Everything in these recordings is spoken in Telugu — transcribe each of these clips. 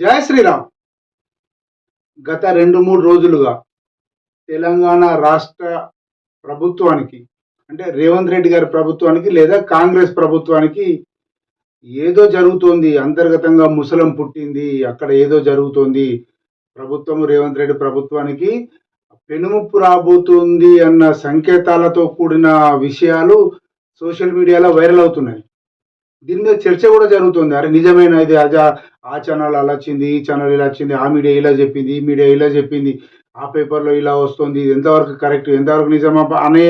జై శ్రీరామ్. గత రెండు మూడు రోజులుగా తెలంగాణ రాష్ట్ర ప్రభుత్వానికి అంటే రేవంత్ రెడ్డి గారి ప్రభుత్వానికి లేదా కాంగ్రెస్ ప్రభుత్వానికి ఏదో జరుగుతోంది అంతర్గతంగా ముసలం పుట్టింది అక్కడ ఏదో జరుగుతోంది. ప్రభుత్వం రేవంత్ రెడ్డి ప్రభుత్వానికి పెనుముప్పు రాబోతుంది అన్న సంకేతాలతో కూడిన విషయాలు సోషల్ మీడియాలో వైరల్ అవుతున్నాయి. దీని మీద చర్చ కూడా జరుగుతుంది. అరే నిజమైన ఇది? అజా ఆ ఛానల్ అలా వచ్చింది ఈ ఛానల్ ఇలా వచ్చింది ఆ మీడియా ఇలా చెప్పింది ఈ మీడియా ఇలా చెప్పింది ఆ పేపర్లో ఇలా వస్తుంది ఇది ఎంతవరకు కరెక్ట్ ఎంతవరకు నిజమా అనే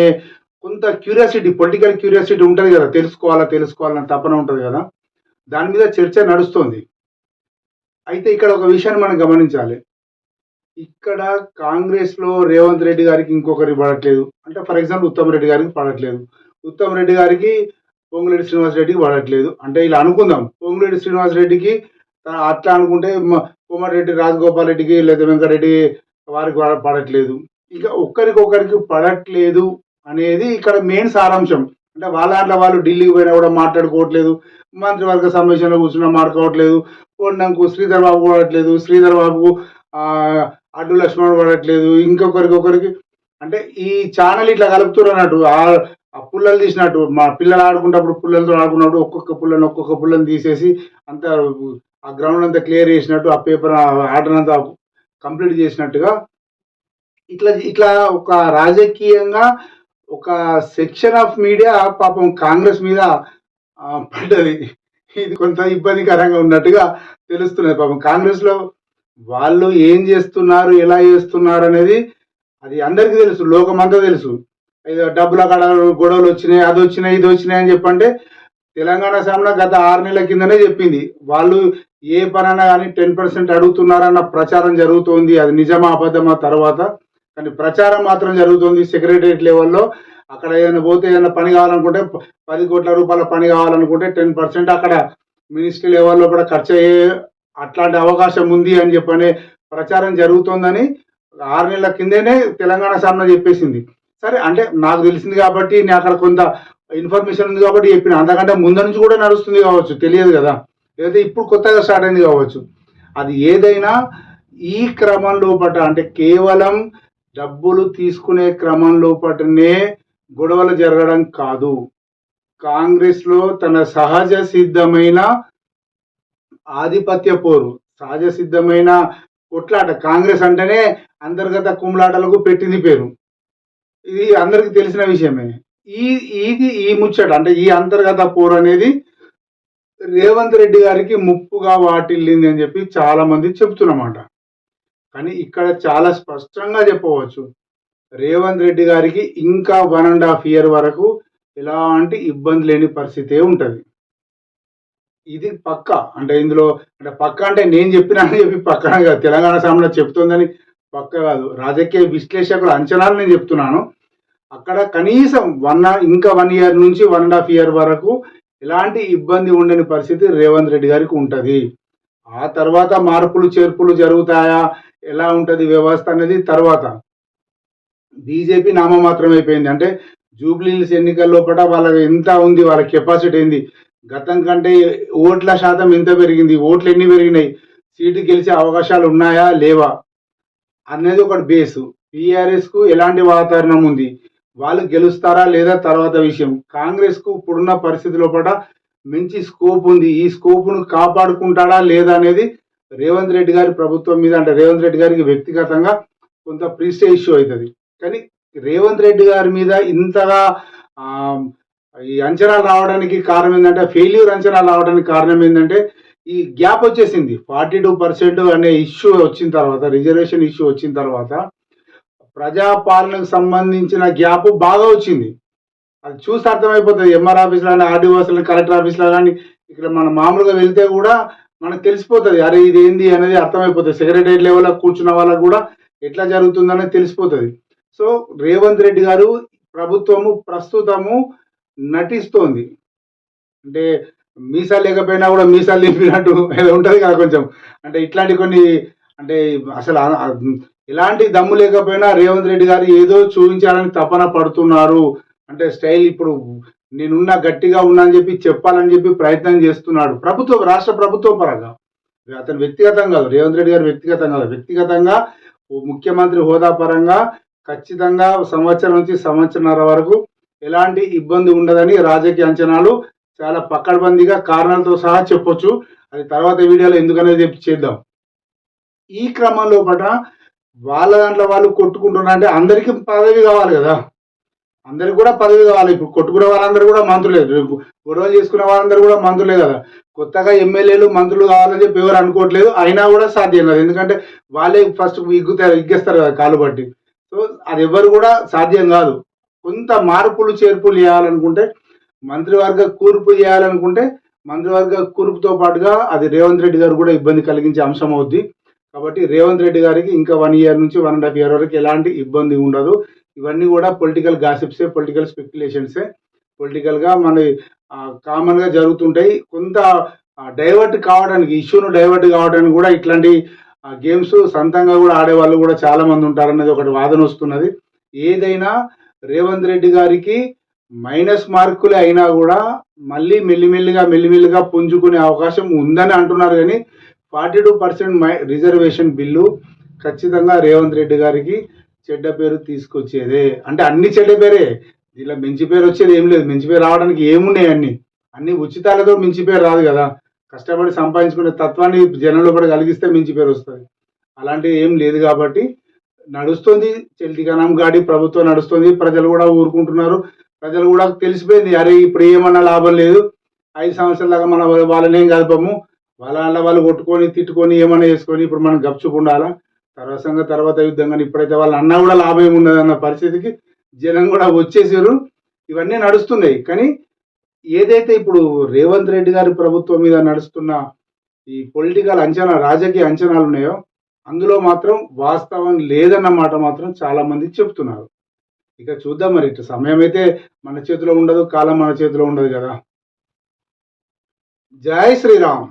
కొంత క్యూరియాసిటీ పొలిటికల్ క్యూరియాసిటీ ఉంటుంది కదా తెలుసుకోవాలా తెలుసుకోవాలని తపన ఉంటుంది కదా దాని మీద చర్చ నడుస్తుంది. అయితే ఇక్కడ ఒక విషయాన్ని మనం గమనించాలి. ఇక్కడ కాంగ్రెస్లో రేవంత్ రెడ్డి గారికి ఇంకొకరికి పడట్లేదు. అంటే ఫర్ ఎగ్జాంపుల్ ఉత్తమ్ రెడ్డి గారికి పడట్లేదు. ఉత్తమ్ రెడ్డి గారికి పొంగులేటి శ్రీనివాస్ రెడ్డికి పడట్లేదు అంటే ఇలా అనుకుందాం. పొంగులేటి శ్రీనివాస్ రెడ్డికి అట్లా అనుకుంటే మ- కోమటిరెడ్డి రాజగోపాల్ రెడ్డికి లేదా వెంకరెడ్డి వారికి పడట్లేదు ఇంకా ఒక్కరికొకరికి పడట్లేదు అనేది ఇక్కడ మెయిన్ సారాంశం. అంటే వాళ్ళ దాంట్లో వాళ్ళు ఢిల్లీకి పోయినా కూడా మాట్లాడుకోవట్లేదు. మంత్రివర్గ సమావేశంలో కూర్చున్నా మాట్లాడుకోవట్లేదు. పొన్నంకు శ్రీధర్ బాబు పడట్లేదు శ్రీధర్ బాబుకు అడ్డు లక్ష్మణ్ పడట్లేదు ఇంకొకరికి ఒకరికి అంటే ఈ ఛానల్ ఇట్లా కలుపుతున్నారు అన్నట్టు. ఆ- పుల్లలు తీసినట్టు మా పిల్లలు ఆడుకున్నప్పుడు పుల్లలతో ఆడుకున్నప్పుడు ఒక్కొక్క పుల్లని ఒక్కొక్క పుల్లని తీసేసి అంతా ఆ గ్రౌండ్ అంతా క్లియర్ చేసినట్టు ఆ పేపర్ ఆటనంతా అంతా కంప్లీట్ చేసినట్టుగా ఇట్లా ఇట్లా ఒక రాజకీయంగా ఒక సెక్షన్ ఆఫ్ మీడియా పాపం కాంగ్రెస్ మీద పడ్డది. ఇది కొంత ఇబ్బందికరంగా ఉన్నట్టుగా తెలుస్తున్నది. పాపం కాంగ్రెస్లో వాళ్ళు ఏం చేస్తున్నారు ఎలా చేస్తున్నారు అనేది అది అందరికీ తెలుసు లోకమంతా తెలుసు. డబ్బుల కాడ గొడవలు వచ్చినాయి అది వచ్చినాయి ఇది వచ్చినాయి అని చెప్పంటే తెలంగాణ సామ్న గత ఆరు నెలల కిందనే చెప్పింది. వాళ్ళు ఏ పనైనా కానీ టెన్ పర్సెంట్ అడుగుతున్నారన్న ప్రచారం జరుగుతోంది. అది నిజమా అబద్ధమా తర్వాత. కానీ ప్రచారం మాత్రం జరుగుతుంది సెక్రటరియట్ లెవెల్లో. అక్కడ ఏదైనా పోతే ఏదైనా పని కావాలనుకుంటే పది కోట్ల రూపాయల పని కావాలనుకుంటే టెన్ పర్సెంట్ అక్కడ మినిస్ట్రీ లెవెల్లో కూడా ఖర్చు అయ్యే అట్లాంటి అవకాశం ఉంది అని చెప్పనే ప్రచారం జరుగుతోందని ఆరు నెలల కిందనే తెలంగాణ సామ్న చెప్పేసింది. సరే అంటే నాకు తెలిసింది కాబట్టి నేను అక్కడ కొంత ఇన్ఫర్మేషన్ ఉంది కాబట్టి చెప్పిన. అంతకంటే ముందు నుంచి కూడా నడుస్తుంది కావచ్చు తెలియదు కదా. లేదా ఇప్పుడు కొత్తగా స్టార్ట్ అయింది కావచ్చు. అది ఏదైనా ఈ క్రమం లోపల అంటే కేవలం డబ్బులు తీసుకునే క్రమం లోపలనే గొడవలు జరగడం కాదు. కాంగ్రెస్లో తన సహజ సిద్ధమైన ఆధిపత్య పోరు సహజ సిద్ధమైన కొట్లాట కాంగ్రెస్ అంటేనే అంతర్గత కుమ్లాటలకు పెట్టింది పేరు. ఇది అందరికి తెలిసిన విషయమే. ఈ ఇది ఈ ముచ్చట అంటే ఈ అంతర్గత పోరు అనేది రేవంత్ రెడ్డి గారికి ముప్పుగా వాటిల్లింది అని చెప్పి చాలా మంది చెప్తున్నమాట. కానీ ఇక్కడ చాలా స్పష్టంగా చెప్పవచ్చు. రేవంత్ రెడ్డి గారికి ఇంకా వన్ అండ్ హాఫ్ ఇయర్ వరకు ఎలాంటి ఇబ్బంది లేని పరిస్థితే ఉంటుంది. ఇది పక్క అంటే ఇందులో అంటే పక్క అంటే నేను చెప్పినా అని చెప్పి పక్కన తెలంగాణ సామ్రాజ్యం చెప్తోందని పక్క కాదు రాజకీయ విశ్లేషకుల అంచనాలు నేను చెప్తున్నాను. అక్కడ కనీసం వన్ ఇంకా వన్ ఇయర్ నుంచి వన్ అండ్ హాఫ్ ఇయర్ వరకు ఎలాంటి ఇబ్బంది ఉండని పరిస్థితి రేవంత్ రెడ్డి గారికి ఉంటుంది. ఆ తర్వాత మార్పులు చేర్పులు జరుగుతాయా? ఎలా ఉంటుంది వ్యవస్థ అనేది తర్వాత. బీజేపీ నామమాత్రం అయిపోయింది. అంటే జూబ్లీహిల్స్ ఎన్నికల లోపల వాళ్ళకి ఎంత ఉంది వాళ్ళ కెపాసిటీ ఏంది? గతం కంటే ఓట్ల శాతం ఎంత పెరిగింది? ఓట్లు ఎన్ని పెరిగినాయి? సీటు గెలిచే అవకాశాలు ఉన్నాయా? లేవా? అనేది ఒకటి బేసు టీఆర్ఎస్కు ఎలాంటి వాతావరణం ఉంది? వాళ్ళు గెలుస్తారా లేదా తర్వాత విషయం. కాంగ్రెస్కు ఇప్పుడున్న పరిస్థితి లోపల మంచి స్కోప్ ఉంది. ఈ స్కోప్ను కాపాడుకుంటాడా లేదా అనేది రేవంత్ రెడ్డి గారి ప్రభుత్వం మీద అంటే రేవంత్ రెడ్డి గారికి వ్యక్తిగతంగా కొంత ప్రీస్టే ఇష్యూ అవుతుంది. కానీ రేవంత్ రెడ్డి గారి మీద ఇంతగా ఈ అంచనాలు రావడానికి కారణం ఏంటంటే ఫెయిల్యూర్ అంచనాలు రావడానికి కారణం ఏంటంటే ఈ గ్యాప్ వచ్చేసింది. ఫార్టీ టూ పర్సెంట్ అనే ఇష్యూ వచ్చిన తర్వాత రిజర్వేషన్ ఇష్యూ వచ్చిన తర్వాత ప్రజాపాలనకు సంబంధించిన గ్యాప్ బాగా వచ్చింది. అది చూస్తే అర్థమైపోతుంది. ఎంఆర్ ఆఫీస్లో కానీ ఆర్డీఓస్లో కలెక్టర్ ఆఫీస్లో కానీ ఇక్కడ మనం మామూలుగా వెళ్తే కూడా మనకు తెలిసిపోతుంది. అరే ఇది ఏంది అనేది అర్థమైపోతుంది. సెక్రటరీ లెవెల్లో కూర్చున్న వాళ్ళకు కూడా ఎట్లా జరుగుతుందనేది తెలిసిపోతుంది. సో రేవంత్ రెడ్డి గారు ప్రభుత్వము ప్రస్తుతము నటిస్తోంది. అంటే మీసాలు లేకపోయినా కూడా మీసాలు నింపినట్టు ఏదో ఉంటుంది కదా కొంచెం. అంటే ఇట్లాంటి కొన్ని అంటే అసలు ఎలాంటి దమ్ము లేకపోయినా రేవంత్ రెడ్డి గారు ఏదో చూపించాలని తపన పడుతున్నారు. అంటే స్టైల్ ఇప్పుడు నేనున్న గట్టిగా ఉన్నా అని చెప్పి చెప్పాలని చెప్పి ప్రయత్నం చేస్తున్నాడు. ప్రభుత్వం రాష్ట్ర ప్రభుత్వం పరంగా. అతను వ్యక్తిగతంగా కాదు రేవంత్ రెడ్డి గారు వ్యక్తిగతంగా కాదు. వ్యక్తిగతంగా ఓ ముఖ్యమంత్రి హోదా పరంగా ఖచ్చితంగా సంవత్సరం నుంచి సంవత్సరంన్నర వరకు ఎలాంటి ఇబ్బంది ఉండదని రాజకీయ అంచనాలు చాలా పక్కడబందిగా కారణాలతో సహా చెప్పొచ్చు. అది తర్వాత వీడియోలో ఎందుకనేది చెప్పి చేద్దాం. ఈ క్రమంలో పట వాళ్ళ దాంట్లో వాళ్ళు కొట్టుకుంటున్నా అంటే అందరికీ పదవి కావాలి కదా. అందరికి కూడా పదవి కావాలి. ఇప్పుడు కొట్టుకునే వాళ్ళందరూ కూడా మంత్రులే. గొడవలు చేసుకునే వాళ్ళందరూ కూడా మంత్రులే కదా. కొత్తగా ఎమ్మెల్యేలు మంత్రులు కావాలని చెప్పి ఎవరు అనుకోవట్లేదు. అయినా కూడా సాధ్యం కాదు. ఎందుకంటే వాళ్ళే ఫస్ట్ ఇగ్గుతారు ఇగ్గేస్తారు కదా కాలు బట్టి సో అది ఎవరు కూడా సాధ్యం కాదు. కొంత మార్పులు చేర్పులు చేయాలనుకుంటే మంత్రివర్గ కూర్పు చేయాలనుకుంటే మంత్రివర్గ కూర్పుతో పాటుగా అది రేవంత్ రెడ్డి గారు కూడా ఇబ్బంది కలిగించే అంశం అవుద్ది. కాబట్టి రేవంత్ రెడ్డి గారికి ఇంకా వన్ ఇయర్ నుంచి వన్ అండ్ హాఫ్ ఇయర్ వరకు ఎలాంటి ఇబ్బంది ఉండదు. ఇవన్నీ కూడా పొలిటికల్ గాసిప్సే పొలిటికల్ స్పెక్యులేషన్సే పొలిటికల్గా మన కామన్గా జరుగుతుంటాయి. కొంత డైవర్ట్ కావడానికి ఇష్యూను డైవర్ట్ కావడానికి కూడా ఇట్లాంటి గేమ్స్ సొంతంగా కూడా ఆడే వాళ్ళు కూడా చాలామంది ఉంటారనేది ఒకటి వాదన వస్తున్నది. ఏదైనా రేవంత్ రెడ్డి గారికి మైనస్ మార్కులే అయినా కూడా మళ్ళీ మెల్లిమెల్లిగా మెల్లిమెల్లిగా పుంజుకునే అవకాశం ఉందని అంటున్నారు కానీ ఫార్టీ టూ పర్సెంట్ మై రిజర్వేషన్ బిల్లు ఖచ్చితంగా రేవంత్ రెడ్డి గారికి చెడ్డ పేరు తీసుకొచ్చేదే. అంటే అన్ని చెడ్డ పేరే. దీనిలో మంచి పేరు వచ్చేది ఏం లేదు. మంచి పేరు రావడానికి ఏమున్నాయి అన్ని? అన్ని ఉచితాలతో మించి పేరు రాదు కదా. కష్టపడి సంపాదించుకునే తత్వాన్ని జనంలో కూడా కలిగిస్తే మించి పేరు వస్తుంది. అలాంటివి ఏం లేదు కాబట్టి నడుస్తుంది. చెల్లిగనం గాడి ప్రభుత్వం నడుస్తుంది. ప్రజలు కూడా ఊరుకుంటున్నారు. ప్రజలు కూడా తెలిసిపోయింది. అరే ఇప్పుడు ఏమన్నా లాభం లేదు. ఐదు సంవత్సరాల దాకా మన వాళ్ళని ఏం కలపము వాళ్ళ వాళ్ళు కొట్టుకొని తిట్టుకొని ఏమన్నా చేసుకొని ఇప్పుడు మనం గప్చుకు ఉండాలా? తర్వాత సంగతి తర్వాత యుద్ధం కానీ ఇప్పుడైతే వాళ్ళ అన్న కూడా లాభం ఏమి అన్న పరిస్థితికి జనం కూడా వచ్చేసారు. ఇవన్నీ నడుస్తున్నాయి. కానీ ఏదైతే ఇప్పుడు రేవంత్ రెడ్డి గారి ప్రభుత్వం మీద నడుస్తున్న ఈ పొలిటికల్ అంచనా రాజకీయ అంచనాలు ఉన్నాయో అందులో మాత్రం వాస్తవం లేదన్న మాట మాత్రం చాలా మంది చెప్తున్నారు. ఇక చూద్దాం మరి ఇటు సమయం అయితే మన చేతిలో ఉండదు కాలం మన చేతిలో ఉండదు కదా. జై శ్రీరామ్.